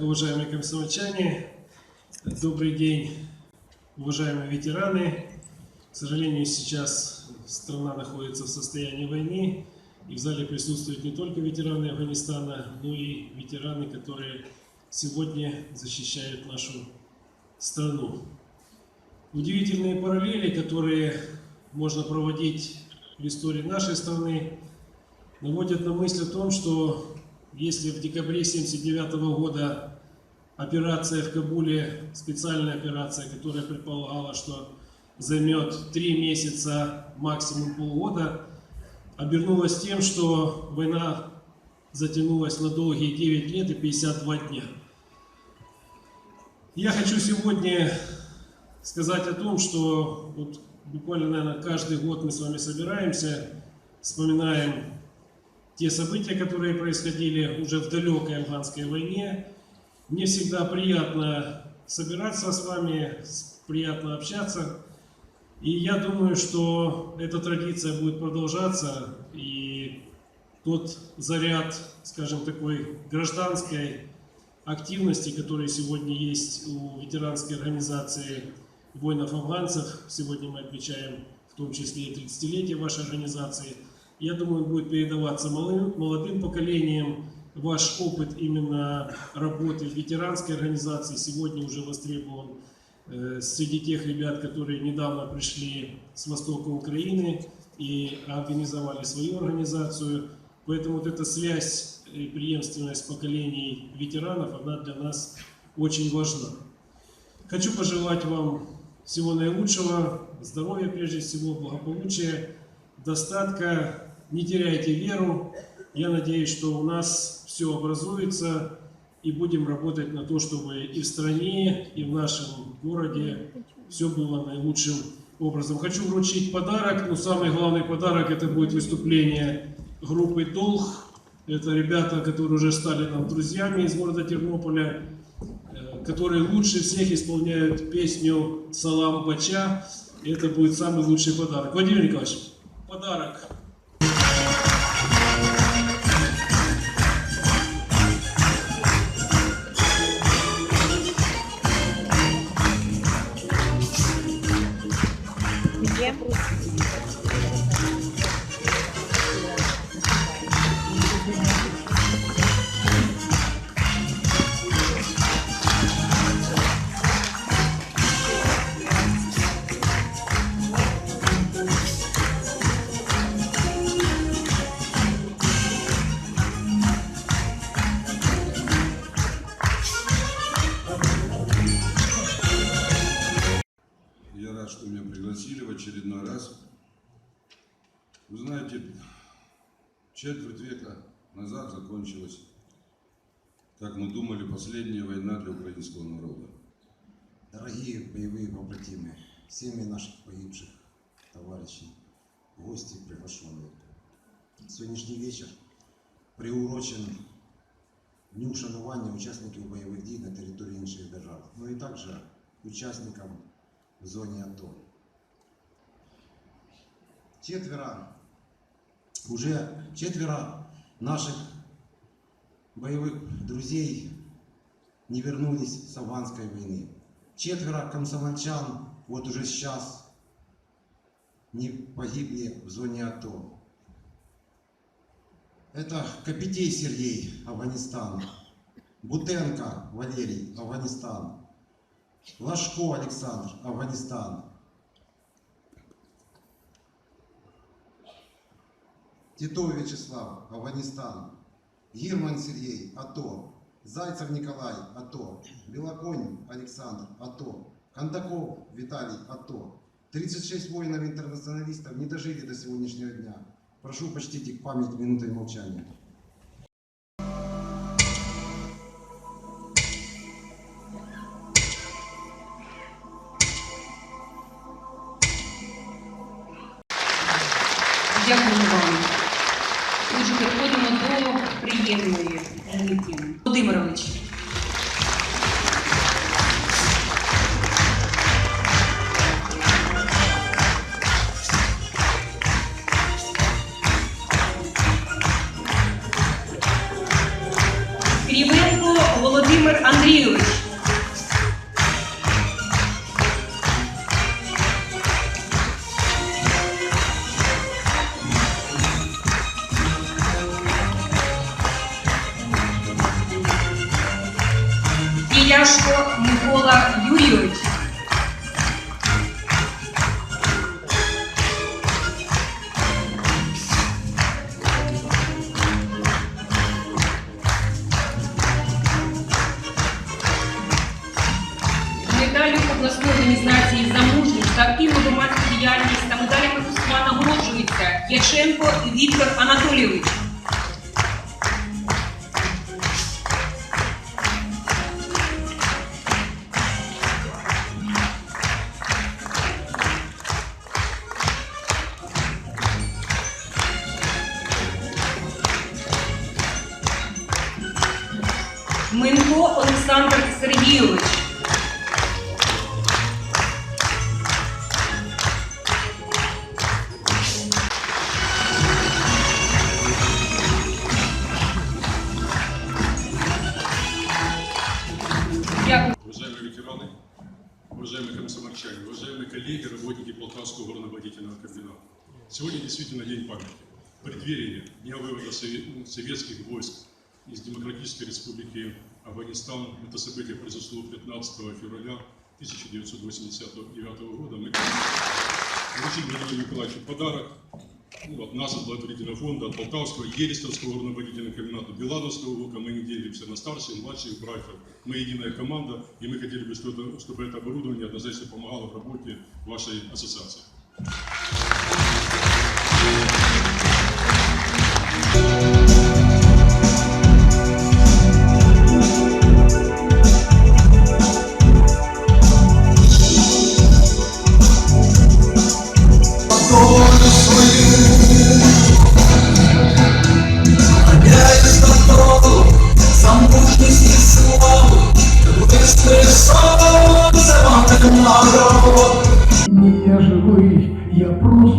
Уважаемые комсомольчане. Добрый день, уважаемые ветераны. К сожалению, сейчас страна находится в состоянии войны, и в зале присутствуют не только ветераны Афганистана, но и ветераны, которые сегодня защищают нашу страну. Удивительные параллели, которые можно проводить в истории нашей страны, наводят на мысль о том, что если в декабре 1979 года операция в Кабуле, специальная операция, которая предполагала, что займет три месяца, максимум полгода, обернулась тем, что война затянулась на долгие 9 лет и 52 дня. Я хочу сегодня сказать о том, что вот буквально, наверное, каждый год мы с вами собираемся, вспоминаем те события, которые происходили уже в далекой афганской войне. Мне всегда приятно собираться с вами, приятно общаться. И я думаю, что эта традиция будет продолжаться, и тот заряд, скажем, такой гражданской активности, который сегодня есть у ветеранской организации воинов-афганцев, сегодня мы отмечаем в том числе и 30-летие вашей организации, я думаю, будет передаваться молодым, поколениям. Ваш опыт именно работы в ветеранской организации сегодня уже востребован э, среди тех ребят, которые недавно пришли с востока Украины и организовали свою организацию. Поэтому вот эта связь и преемственность поколений ветеранов, она для нас очень важна. Хочу пожелать вам всего наилучшего, здоровья прежде всего, благополучия, достатка, не теряйте веру. Я надеюсь, что у нас все образуется и будем работать на то, чтобы и в стране, и в нашем городе все было наилучшим образом. Хочу вручить подарок, но самый главный подарок это будет выступление группы «Долг». Это ребята, которые уже стали нам друзьями из города Тернополя, э, которые лучше всех исполняют песню «Салам Бача». Это будет самый лучший подарок. Владимир Николаевич, подарок. tempo. Вы знаете, четверть века назад закончилась, как мы думали, последняя война для украинского народа. Дорогие боевые побратимы, семьи наших погибших товарищей, гости приглашенные. Сегодняшний вечер приурочен Дню вшанування учасників бойових дій на території інших держав, ну і також учасникам в зоні АТО. Четверо, уже четверо наших боевых друзей не вернулись с афганской войны. Четверо комсомольчан вот уже сейчас не погибли в зоне АТО. Это Капитей Сергей, Афганистан. Бутенко Валерий, Афганистан. Лашко Александр, Афганистан. Титов Вячеслав, Афганистан. Гирман Сергей, АТО. Зайцев Николай, АТО. Белоконь Александр, АТО. Кондаков Виталий, АТО. 36 воинов-интернационалистов не дожили до сегодняшнего дня. Прошу почтить их память минутой молчания. Яченко Віктор Анатолійович. Минко Олександр Сергійович. Уважаемые ветераны, уважаемые комсомольчане, уважаемые коллеги, работники Полтавского горнобудительного комбината. Сегодня действительно день памяти. В преддверии дня вывода сове- советских войск из Демократической Республики Афганистан, это событие произошло 15 февраля 1989 года, мы вручили Владимиру Николаевичу подарок ну, от нас, от благотворительного фонда, от Полтавского, Елистовского горнобудительного комбината, Беладовского ВУКа. Мы не делимся на старших и младших братьев. Мы единая команда, и мы хотели бы, чтобы это оборудование однозначно помогало в работе вашей ассоциации.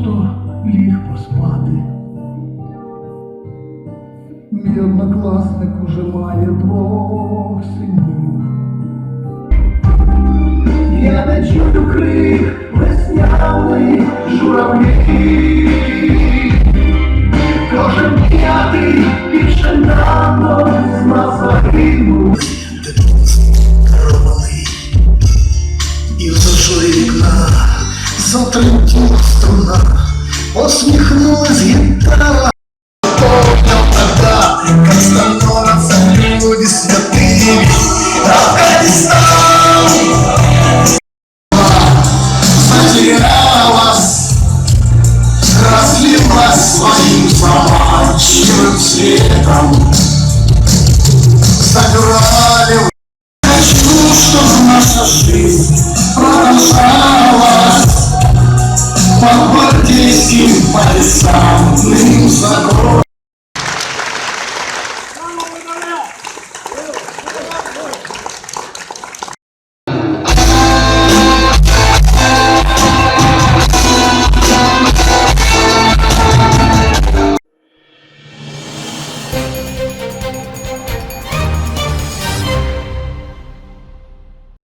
Просто ліг поспати. Мій однокласник уже має двох синів. Я не чую крик весняний журавлі.